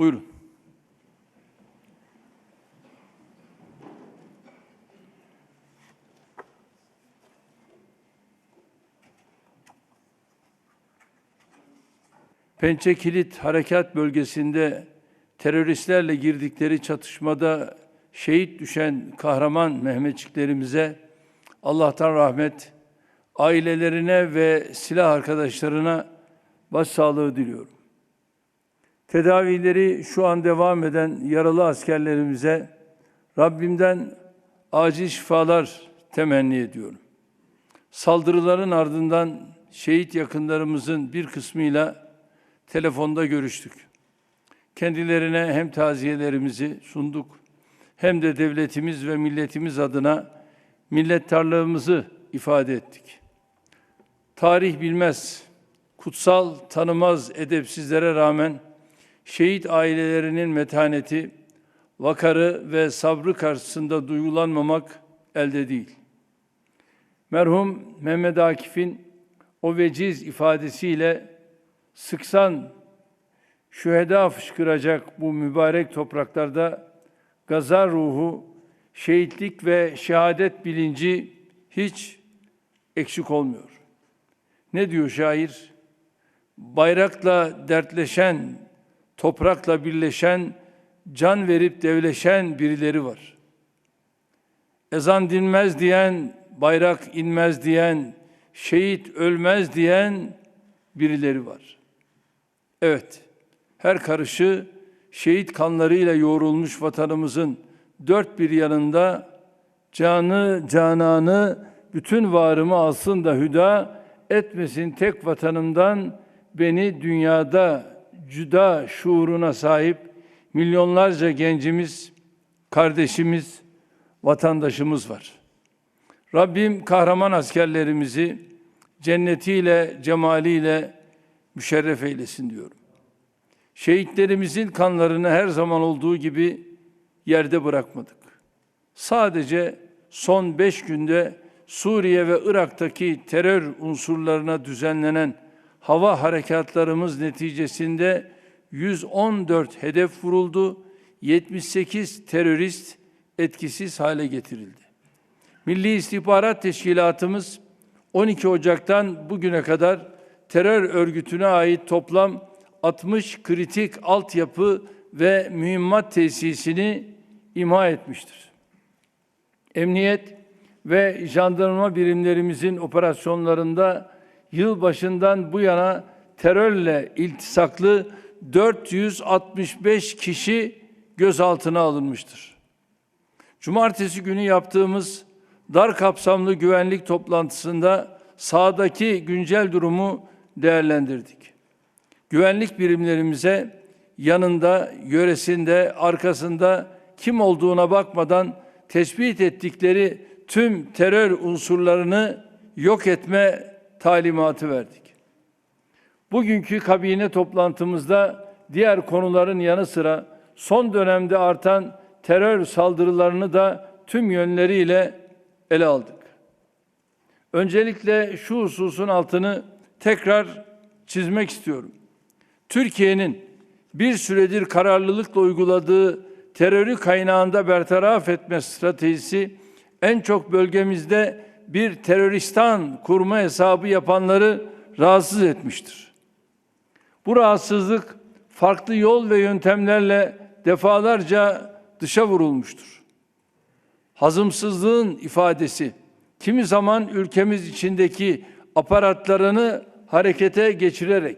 Buyurun. Pençe Kilit Harekat Bölgesi'nde teröristlerle girdikleri çatışmada şehit düşen kahraman Mehmetçiklerimize Allah'tan rahmet, ailelerine ve silah arkadaşlarına başsağlığı diliyorum. Tedavileri şu an devam eden yaralı askerlerimize Rabbimden acil şifalar temenni ediyorum. Saldırıların ardından şehit yakınlarımızın bir kısmıyla telefonda görüştük. Kendilerine hem taziyelerimizi sunduk hem de devletimiz ve milletimiz adına minnettarlığımızı ifade ettik. Tarih bilmez, kutsal tanımaz edepsizlere rağmen şehit ailelerinin metaneti, vakarı ve sabrı karşısında duygulanmamak elde değil. Merhum Mehmet Akif'in o veciz ifadesiyle sıksan şüheda fışkıracak bu mübarek topraklarda gaza ruhu, şehitlik ve şehadet bilinci hiç eksik olmuyor. Ne diyor şair? Bayrakla dertleşen, toprakla birleşen, can verip devleşen birileri var. Ezan dinmez diyen, bayrak inmez diyen, şehit ölmez diyen birileri var. Evet, her karışı şehit kanlarıyla yoğrulmuş vatanımızın dört bir yanında canı, cananı, bütün varımı alsın da hüda etmesin tek vatanımdan beni dünyada cüda şuuruna sahip milyonlarca gencimiz, kardeşimiz, vatandaşımız var. Rabbim kahraman askerlerimizi cennetiyle, cemaliyle müşerref eylesin diyorum. Şehitlerimizin kanlarını her zaman olduğu gibi yerde bırakmadık. Sadece son beş günde Suriye ve Irak'taki terör unsurlarına düzenlenen hava harekatlarımız neticesinde 114 hedef vuruldu, 78 terörist etkisiz hale getirildi. Milli İstihbarat Teşkilatımız 12 Ocak'tan bugüne kadar terör örgütüne ait toplam 60 kritik altyapı ve mühimmat tesisini imha etmiştir. Emniyet ve jandarma birimlerimizin operasyonlarında yıl başından bu yana terörle iltisaklı 465 kişi gözaltına alınmıştır. Cumartesi günü yaptığımız dar kapsamlı güvenlik toplantısında sahadaki güncel durumu değerlendirdik. Güvenlik birimlerimize yanında, yöresinde, arkasında kim olduğuna bakmadan tespit ettikleri tüm terör unsurlarını yok etme talimatı verdik. Bugünkü kabine toplantımızda diğer konuların yanı sıra son dönemde artan terör saldırılarını da tüm yönleriyle ele aldık. Öncelikle şu hususun altını tekrar çizmek istiyorum. Türkiye'nin bir süredir kararlılıkla uyguladığı terörü kaynağında bertaraf etme stratejisi en çok bölgemizde bir teröristan kurma hesabı yapanları rahatsız etmiştir. Bu rahatsızlık farklı yol ve yöntemlerle defalarca dışa vurulmuştur. Hazımsızlığın ifadesi kimi zaman ülkemiz içindeki aparatlarını harekete geçirerek,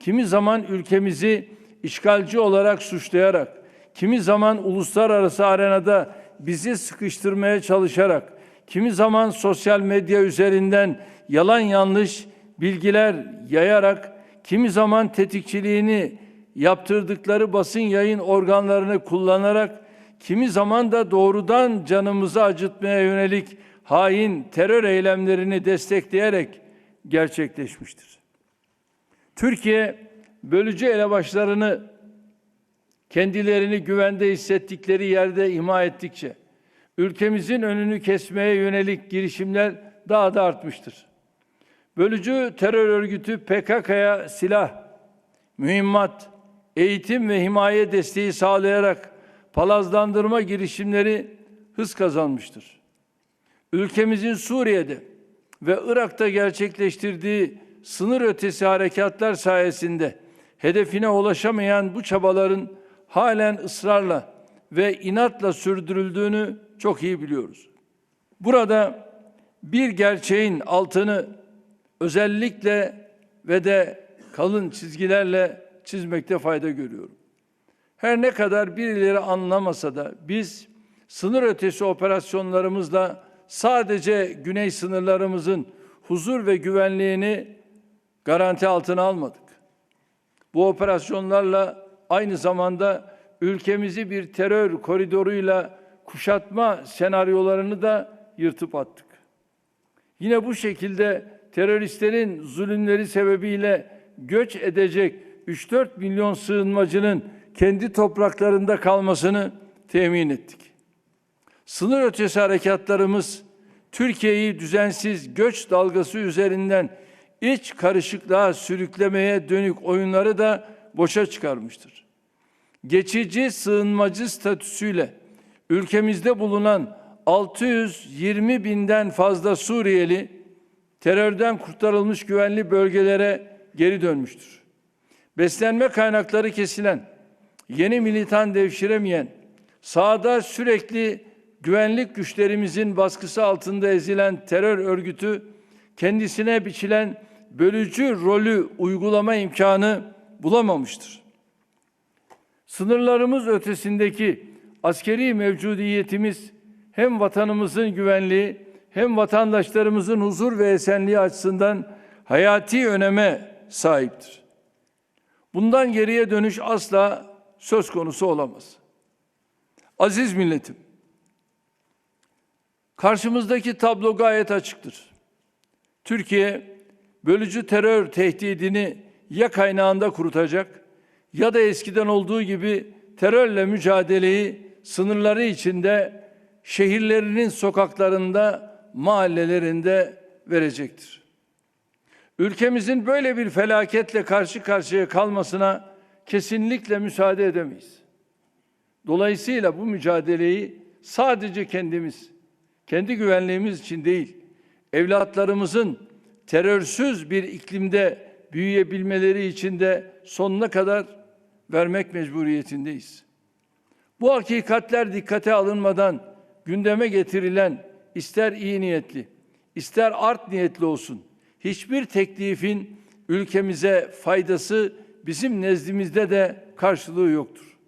kimi zaman ülkemizi işgalci olarak suçlayarak, kimi zaman uluslararası arenada bizi sıkıştırmaya çalışarak, kimi zaman sosyal medya üzerinden yalan yanlış bilgiler yayarak, kimi zaman tetikçiliğini yaptırdıkları basın yayın organlarını kullanarak, kimi zaman da doğrudan canımızı acıtmaya yönelik hain terör eylemlerini destekleyerek gerçekleşmiştir. Türkiye bölücü elebaşlarını kendilerini güvende hissettikleri yerde imha ettikçe ülkemizin önünü kesmeye yönelik girişimler daha da artmıştır. Bölücü terör örgütü PKK'ya silah, mühimmat, eğitim ve himaye desteği sağlayarak palazlandırma girişimleri hız kazanmıştır. Ülkemizin Suriye'de ve Irak'ta gerçekleştirdiği sınır ötesi harekatlar sayesinde hedefine ulaşamayan bu çabaların halen ısrarla ve inatla sürdürüldüğünü çok iyi biliyoruz. Burada bir gerçeğin altını özellikle ve de kalın çizgilerle çizmekte fayda görüyorum. Her ne kadar birileri anlamasa da biz sınır ötesi operasyonlarımızla sadece güney sınırlarımızın huzur ve güvenliğini garanti altına almadık. Bu operasyonlarla aynı zamanda ülkemizi bir terör koridoruyla kuşatma senaryolarını da yırtıp attık. Yine bu şekilde teröristlerin zulümleri sebebiyle göç edecek 3-4 milyon sığınmacının kendi topraklarında kalmasını temin ettik. Sınır ötesi harekatlarımız Türkiye'yi düzensiz göç dalgası üzerinden iç karışıklığa sürüklemeye dönük oyunları da boşa çıkarmıştır. Geçici sığınmacı statüsüyle ülkemizde bulunan 620 binden fazla Suriyeli terörden kurtarılmış güvenli bölgelere geri dönmüştür. Beslenme kaynakları kesilen, yeni militan devşiremeyen, sahada sürekli güvenlik güçlerimizin baskısı altında ezilen terör örgütü kendisine biçilen bölücü rolü uygulama imkanı bulamamıştır. Sınırlarımız ötesindeki askeri mevcudiyetimiz hem vatanımızın güvenliği hem vatandaşlarımızın huzur ve esenliği açısından hayati öneme sahiptir. Bundan geriye dönüş asla söz konusu olamaz. Aziz milletim, karşımızdaki tablo gayet açıktır. Türkiye bölücü terör tehdidini ya kaynağında kurutacak ya da eskiden olduğu gibi terörle mücadeleyi sınırları içinde şehirlerinin sokaklarında, mahallelerinde verecektir. Ülkemizin böyle bir felaketle karşı karşıya kalmasına kesinlikle müsaade edemeyiz. Dolayısıyla bu mücadeleyi sadece kendimiz, kendi güvenliğimiz için değil, evlatlarımızın terörsüz bir iklimde büyüyebilmeleri için de sonuna kadar vermek mecburiyetindeyiz. Bu hakikatler dikkate alınmadan gündeme getirilen ister iyi niyetli, ister art niyetli olsun hiçbir teklifin ülkemize faydası bizim nezdimizde de karşılığı yoktur.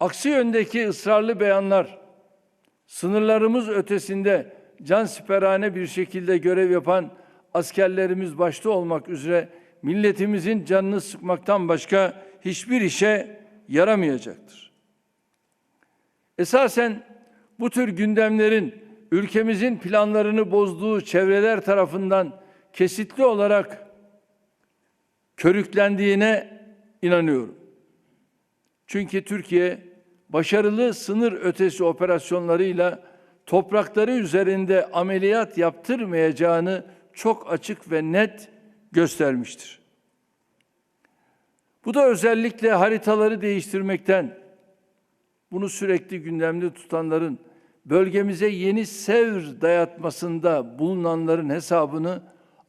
Aksi yöndeki ısrarlı beyanlar sınırlarımız ötesinde can siperhane bir şekilde görev yapan askerlerimiz başta olmak üzere milletimizin canını sıkmaktan başka hiçbir işe yaramayacaktır. Esasen bu tür gündemlerin ülkemizin planlarını bozduğu çevreler tarafından kesitli olarak körüklendiğine inanıyorum. Çünkü Türkiye başarılı sınır ötesi operasyonlarıyla toprakları üzerinde ameliyat yaptırmayacağını çok açık ve net göstermiştir. Bu da özellikle haritaları değiştirmekten, bunu sürekli gündemde tutanların, bölgemize yeni sevr dayatmasında bulunanların hesabını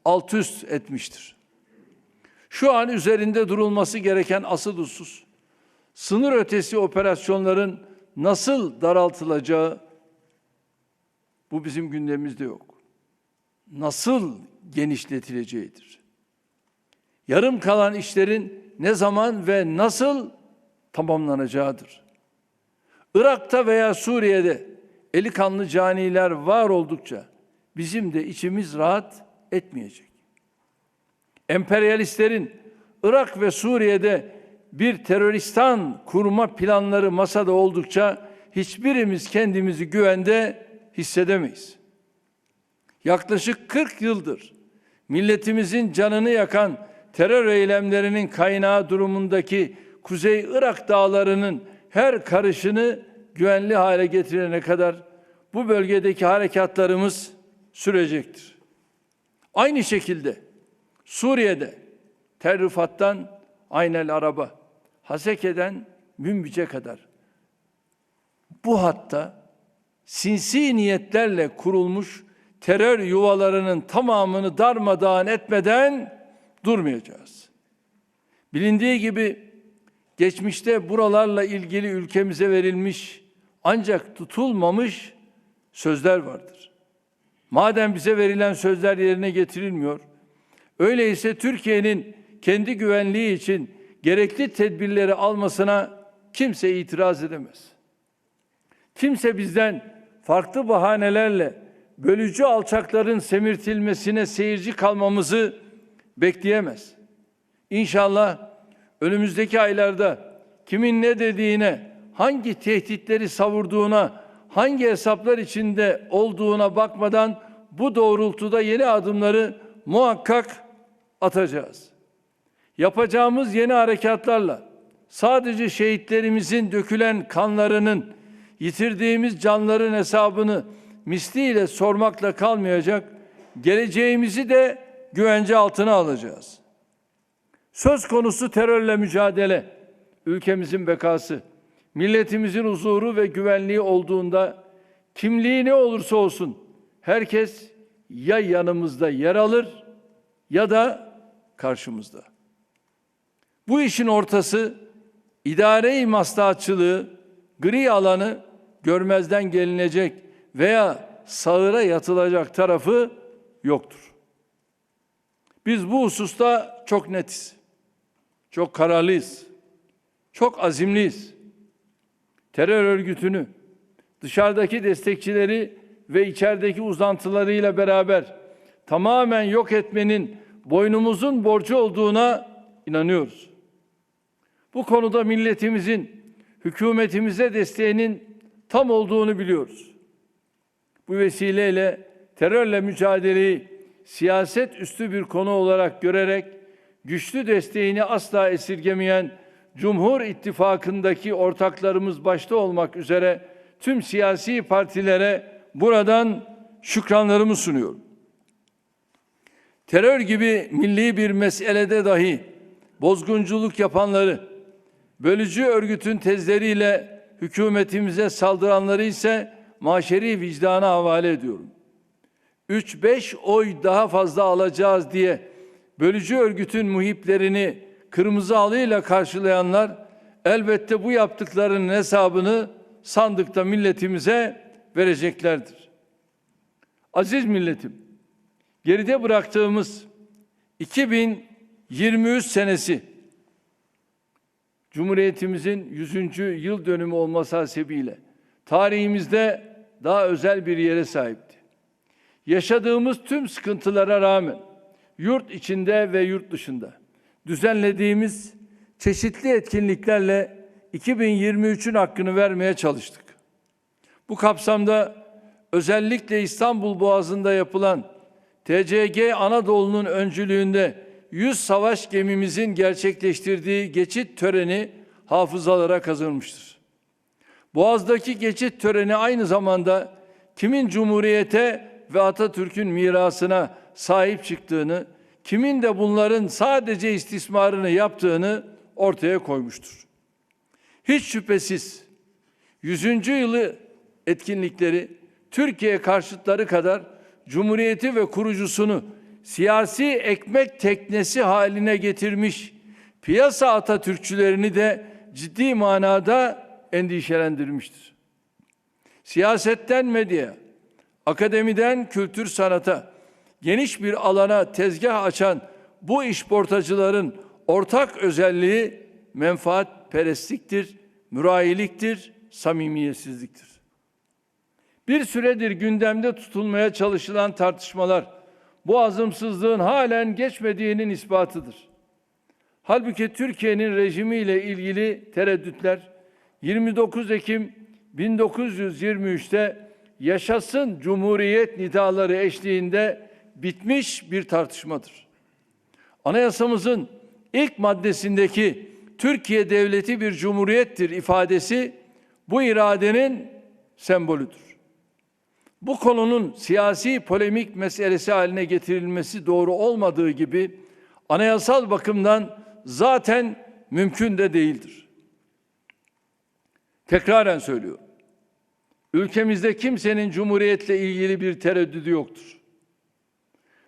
alt üst etmiştir. Şu an üzerinde durulması gereken asıl husus, sınır ötesi operasyonların nasıl daraltılacağı, bu bizim gündemimizde yok. Nasıl genişletileceğidir. Yarım kalan işlerin ne zaman ve nasıl tamamlanacağıdır. Irak'ta veya Suriye'de eli kanlı caniler var oldukça bizim de içimiz rahat etmeyecek. Emperyalistlerin Irak ve Suriye'de bir teröristan kurma planları masada oldukça hiçbirimiz kendimizi güvende hissedemeyiz. Yaklaşık 40 yıldır milletimizin canını yakan terör eylemlerinin kaynağı durumundaki Kuzey Irak dağlarının her karışını güvenli hale getirene kadar bu bölgedeki harekatlarımız sürecektir. Aynı şekilde Suriye'de Terrifat'tan Aynel Araba, Haseke'den Münbiç'e kadar bu hatta sinsi niyetlerle kurulmuş terör yuvalarının tamamını darmadağın etmeden durmayacağız. Bilindiği gibi geçmişte buralarla ilgili ülkemize verilmiş ancak tutulmamış sözler vardır. Madem bize verilen sözler yerine getirilmiyor, öyleyse Türkiye'nin kendi güvenliği için gerekli tedbirleri almasına kimse itiraz edemez. Kimse bizden farklı bahanelerle bölücü alçakların semirtilmesine seyirci kalmamızı bekleyemez. İnşallah önümüzdeki aylarda kimin ne dediğine, hangi tehditleri savurduğuna, hangi hesaplar içinde olduğuna bakmadan bu doğrultuda yeni adımları muhakkak atacağız. Yapacağımız yeni harekatlarla sadece şehitlerimizin dökülen kanlarının, yitirdiğimiz canların hesabını misliyle sormakla kalmayacak, geleceğimizi de güvence altına alacağız. Söz konusu terörle mücadele, ülkemizin bekası, milletimizin huzuru ve güvenliği olduğunda kimliği ne olursa olsun herkes ya yanımızda yer alır ya da karşımızda. Bu işin ortası idare-i maslahatçılığı, gri alanı görmezden gelinecek veya sağıra yatılacak tarafı yoktur. Biz bu hususta çok netiz. Çok kararlıyız. Çok azimliyiz. Terör örgütünü, dışarıdaki destekçileri ve içerideki uzantılarıyla beraber tamamen yok etmenin boynumuzun borcu olduğuna inanıyoruz. Bu konuda milletimizin hükümetimize desteğinin tam olduğunu biliyoruz. Bu vesileyle terörle mücadeleyi siyaset üstü bir konu olarak görerek güçlü desteğini asla esirgemeyen Cumhur İttifakı'ndaki ortaklarımız başta olmak üzere tüm siyasi partilere buradan şükranlarımı sunuyorum. Terör gibi milli bir meselede dahi bozgunculuk yapanları, bölücü örgütün tezleriyle hükümetimize saldıranları ise maşeri vicdana havale ediyorum. 3-5 oy daha fazla alacağız diye bölücü örgütün muhiplerini kırmızı alıyla karşılayanlar elbette bu yaptıklarının hesabını sandıkta milletimize vereceklerdir. Aziz milletim, geride bıraktığımız 2023 senesi Cumhuriyetimizin 100. yıl dönümü olması hasebiyle tarihimizde daha özel bir yere sahipti. Yaşadığımız tüm sıkıntılara rağmen yurt içinde ve yurt dışında düzenlediğimiz çeşitli etkinliklerle 2023'ün hakkını vermeye çalıştık. Bu kapsamda özellikle İstanbul Boğazı'nda yapılan TCG Anadolu'nun öncülüğünde 100 savaş gemimizin gerçekleştirdiği geçit töreni hafızalara kazınmıştır. Boğaz'daki geçit töreni aynı zamanda kimin Cumhuriyete ve Atatürk'ün mirasına sahip çıktığını, kimin de bunların sadece istismarını yaptığını ortaya koymuştur. Hiç şüphesiz 100. yılı etkinlikleri Türkiye karşıtları kadar Cumhuriyeti ve kurucusunu siyasi ekmek teknesi haline getirmiş piyasa Atatürkçülerini de ciddi manada endişelendirmiştir. Siyasetten medya, akademiden kültür sanata, geniş bir alana tezgah açan bu işportacıların ortak özelliği menfaat perestliktir, mürayiliktir, samimiyetsizliktir. Bir süredir gündemde tutulmaya çalışılan tartışmalar bu azımsızlığın halen geçmediğinin ispatıdır. Halbuki Türkiye'nin rejimiyle ilgili tereddütler 29 Ekim 1923'te yaşasın Cumhuriyet nidaları eşliğinde bitmiş bir tartışmadır. Anayasamızın ilk maddesindeki Türkiye devleti bir cumhuriyettir ifadesi bu iradenin sembolüdür. Bu konunun siyasi polemik meselesi haline getirilmesi doğru olmadığı gibi anayasal bakımdan zaten mümkün de değildir. Tekraren söylüyorum. Ülkemizde kimsenin cumhuriyetle ilgili bir tereddüdü yoktur.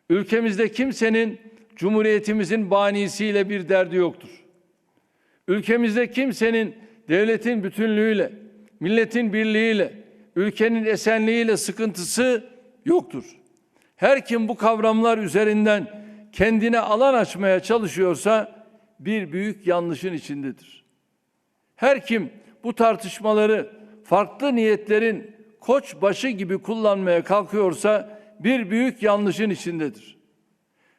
Ülkemizde kimsenin cumhuriyetimizin banisiyle bir derdi yoktur. Ülkemizde kimsenin devletin bütünlüğüyle, milletin birliğiyle, ülkenin esenliğiyle sıkıntısı yoktur. Her kim bu kavramlar üzerinden kendine alan açmaya çalışıyorsa bir büyük yanlışın içindedir. Her kim bu tartışmaları farklı niyetlerin koç başı gibi kullanmaya kalkıyorsa bir büyük yanlışın içindedir.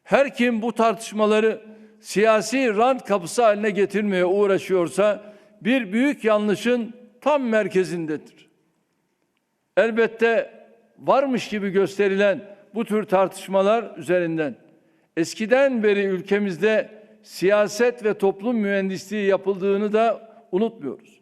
Her kim bu tartışmaları siyasi rant kapısı haline getirmeye uğraşıyorsa bir büyük yanlışın tam merkezindedir. Elbette varmış gibi gösterilen bu tür tartışmalar üzerinden eskiden beri ülkemizde siyaset ve toplum mühendisliği yapıldığını da unutmuyoruz.